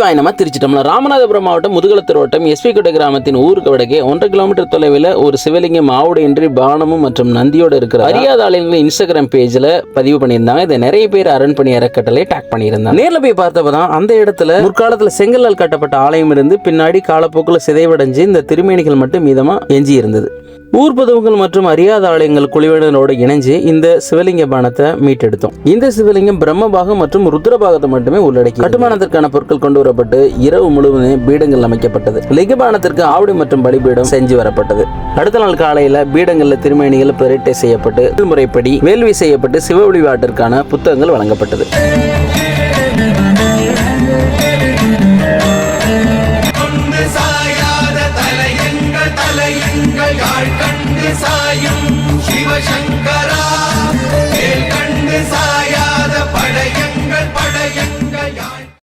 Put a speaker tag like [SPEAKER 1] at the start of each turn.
[SPEAKER 1] நமச்சிவாயனமா திருச்சிட்டோம்ல. ராமநாதபுரம் மாவட்டம் முதுகுளத்தூர் வட்டம் எஸ்பி கோட்டை கிராமத்தின் ஊருக்கு வடக்கே ஒன்றரை கிலோமீட்டர் தொலைவில் ஒரு சிவலிங்கம் ஆவுடையின்றி பானமும் மற்றும் நந்தியோடு இருக்கிற அறியாத ஆலயங்கள் இன்ஸ்டாகிராம் பேஜில் பதிவு பண்ணியிருந்தாங்க. இதை நிறைய பேர் அரண்பணி அறக்கட்டளை டேக் பண்ணியிருந்தாங்க. நேரில் போய் பார்த்தப்பதான் அந்த இடத்துல முற்காலத்தில் செங்கல்லால் கட்டப்பட்ட ஆலயம் இருந்து பின்னாடி காலப்போக்கில் சிதைவடைஞ்சு இந்த திருமேனிகள் மட்டும் மீதமாக எஞ்சி இருந்தது ஊர் மற்றும் அறியாத ஆலயங்கள் குழுவினரோடு இணைஞ்சு இந்த சிவலிங்க பானத்தை மீட்டெடுத்தோம். இந்த சிவலிங்கம் பிரம்மபாகம் மற்றும் ருத்ரபாகத்தை மட்டுமே உள்ளடக்கி கட்டுமானத்திற்கான பொருட்கள் கொண்டு வரப்பட்டு இரவு முழுவதும் பீடங்கள் அமைக்கப்பட்டது. லிங்கபானத்திற்கு ஆவடி மற்றும் பலிபீடம் செஞ்சு வரப்பட்டது. அடுத்த நாள் காலையில பீடங்கள்ல திருமணிகள் பிரேட்டை செய்யப்பட்டு முறைப்படி வேள்வி செய்யப்பட்டு சிவ வழிபாட்டிற்கான புத்தகங்கள் வழங்கப்பட்டது. கண்கள் கண்டு சாயும் சிவசங்கர்.